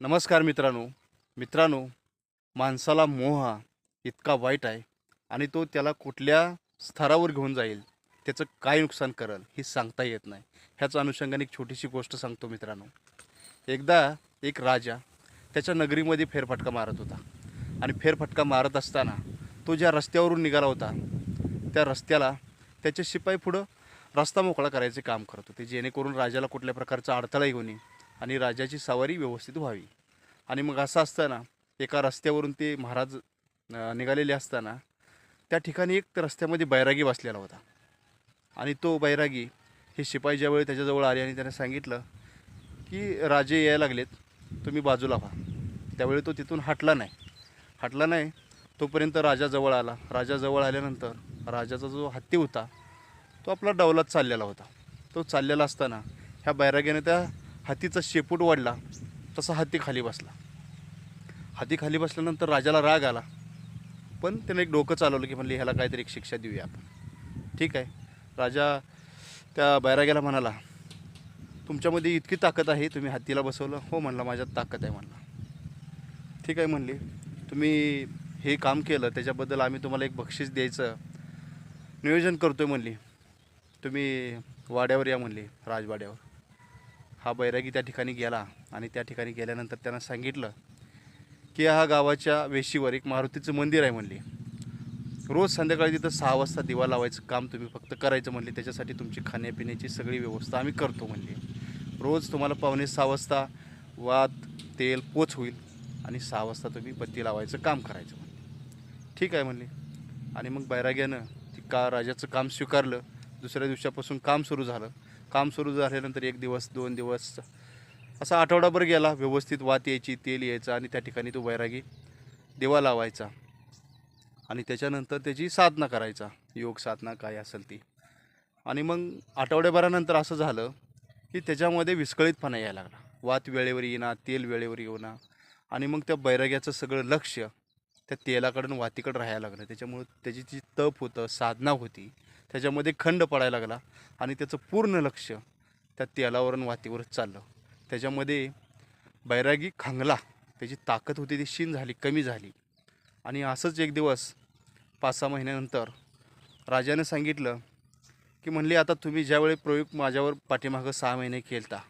नमस्कार मित्रांनो. मित्रांनो माणसाला मोह हा इतका वाईट आहे आणि तो त्याला कुठल्या स्तरावर घेऊन जाईल त्याचं काय नुकसान करेल हे सांगता येत नाही. ह्याच अनुषंगाने एक छोटीशी गोष्ट सांगतो मित्रांनो. एकदा एक राजा त्याच्या नगरीमध्ये फेरफटका मारत होता आणि फेरफटका मारत असताना तो ज्या रस्त्यावरून निघाला होता त्या रस्त्याला त्याचे शिपाई पुढं रस्ता मोकळा करायचे काम करत होते जेणेकरून राजाला कुठल्या प्रकारचा अडथळा येऊ नये. आणि राजाची सवारी व्यवस्थित व्हावी. आणि मग असं असताना एका रस्त्यावरून ते महाराज निघालेले असताना त्या ठिकाणी एक रस्त्यामध्ये बैरागी बसलेला होता. आणि तो बैरागी हे शिपाई ज्यावेळी त्याच्याजवळ आले आणि त्याने सांगितलं की राजे यायला लागलेत तुम्ही बाजूला व्हा. त्यावेळी तो तिथून हटला नाही. हटला नाही तोपर्यंत राजाजवळ आला. राजाजवळ आल्यानंतर राजाचा जो हत्ती होता तो आपला डौलात चाललेला होता. तो चाललेला असताना ह्या बैराग्याने त्या हातीचा शेपूट वाढला तसा हत्ती खाली बसला. हाती खाली बसल्यानंतर राजाला राग आला. पण त्याने एक डोकं चालवलं की म्हणले ह्याला काहीतरी एक शिक्षा देऊया आपण. ठीक आहे. राजा त्या बैराग्याला म्हणाला तुमच्यामध्ये इतकी ताकद आहे तुम्ही हत्तीला बसवलं. हो म्हणला माझ्यात ताकद आहे म्हणला. ठीक आहे म्हणली. तुम्ही हे काम केलं त्याच्याबद्दल आम्ही तुम्हाला एक बक्षीस द्यायचं नियोजन करतो आहे म्हणली. तुम्ही वाड्यावर या म्हणली राजवाड्यावर. हा बैरागी त्या ठिकाणी गेला आणि त्या ठिकाणी गेल्यानंतर त्यांना सांगितलं की हा गावाच्या वेशीवर एक मारुतीचं मंदिर आहे म्हणली. रोज संध्याकाळी तिथं सहा वाजता दिवा लावायचं काम तुम्ही फक्त करायचं म्हणले. त्याच्यासाठी तुमची खाण्यापिण्याची सगळी व्यवस्था आम्ही करतो म्हणली. रोज तुम्हाला पावणे सहा वाजता वात तेल पोच होईल आणि सहा वाजता तुम्ही बत्ती लावायचं काम करायचं म्हणले. ठीक आहे म्हणले. आणि मग बैराग्यानं ती का राजाचं काम स्वीकारलं. दुसऱ्या दिवसापासून काम सुरू झालं. काम सुरू झाल्यानंतर एक दिवस दोन दिवस असा आठवडाभर गेला. व्यवस्थित वात यायची तेल यायचं आणि त्या ठिकाणी तो बैरागी दिवा लावायचा. आणि त्याच्यानंतर त्याची साधना करायचा. योग साधना काय असेल ती. आणि मग आठवड्याभरानंतर असं झालं की त्याच्यामध्ये विस्कळीतपणा यायला लागला. वात वेळेवर येणार तेल वेळेवर येणार आणि मग त्या बैराग्याचं सगळं लक्ष त्या तेलाकडून वातीकडं राहायला लागलं. त्याच्यामुळं त्याची जी तप होतं साधना होती त्याच्यामध्ये खंड पडायला लागला आणि त्याचं पूर्ण लक्ष त्या तेलावरून वातीवरच चाललं. त्याच्यामध्ये बैरागी खंगला त्याची ताकद होती ती क्षीण झाली कमी झाली. आणि असंच एक दिवस पाच सहा महिन्यानंतर राजानं सांगितलं की म्हणले आता तुम्ही ज्यावेळी प्रयोग माझ्यावर पाठीमागं सहा महिने केलता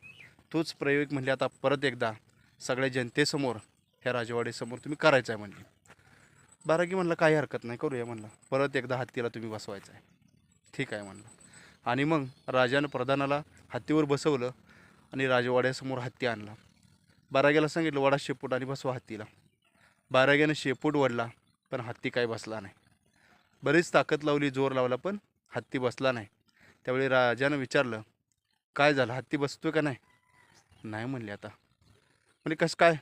तोच प्रयोग म्हणले आता परत एकदा सगळ्या जनतेसमोर ह्या राजवाडीसमोर तुम्ही करायचा आहे म्हणले. बारागी म्हणलं काही हरकत नाही करूया म्हणलं. परत एकदा हत्तीला तुम्ही बसवायचं आहे ठीक आहे म्हणलं. आणि मग राजानं प्रधानाला हत्तीवर बसवलं आणि राजवाड्यासमोर हत्ती आणला. बाराग्याला सांगितलं वडा शेपूट आणि बसवा हत्तीला. बाराग्यानं शेपूट वडला पण हत्ती काय बसला नाही. बरीच ताकद लावली जोर लावला पण हत्ती बसला नाही. त्यावेळी राजानं विचारलं काय झालं? हत्ती बसतोय का नाही? नाही म्हणले आता. म्हणजे कसं काय?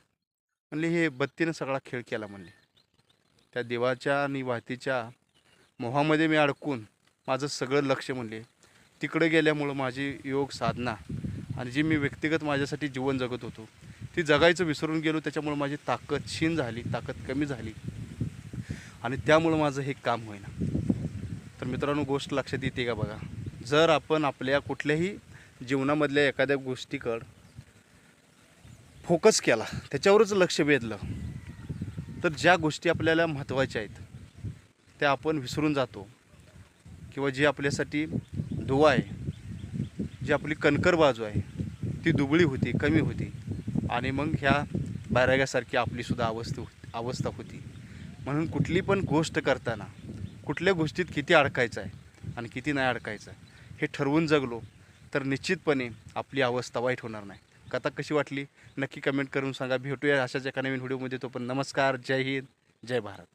म्हणले हे बत्तीनं सगळा खेळ केला म्हणले. त्या देवाच्या आणि वाहतीच्या मोहामध्ये मी अडकून माझं सगळं लक्ष म्हणले. तिकडे गेल्यामुळं माझी योग साधना आणि जी मी व्यक्तिगत माझ्यासाठी जीवन जगत होतो ती जगायचं विसरून गेलो त्याच्यामुळं माझी ताकद क्षीण झाली ताकद कमी झाली. आणि त्यामुळं माझं हे काम होईना. तर मित्रांनो गोष्ट लक्षात येते का बघा? जर आपण आपल्या कुठल्याही जीवनामधल्या एखाद्या गोष्टीकडं फोकस केला त्याच्यावरच लक्ष वेधलं तर ज्या गोष्टी आपल्याला महत्त्वाच्या आहेत त्या आपण विसरून जातो. किंवा जी आपल्यासाठी दुवा आहे जी आपली कणकर बाजू आहे ती दुबळी होती कमी होती. आणि मग ह्या बैराग्यासारखी आपलीसुद्धा अवस्था अवस्था होती. म्हणून कुठली पण गोष्ट करताना कुठल्या गोष्टीत किती अडकायचं आहे आणि किती नाही अडकायचं आहे हे ठरवून जगलो तर निश्चितपणे आपली अवस्था वाईट होणार नाही. कथा कशी वाटली? नक्की कमेंट करून सांगा. भेटूया अशाच एका नवीन व्हिडिओमध्ये. तो पण नमस्कार. जय हिंद. जय भारत.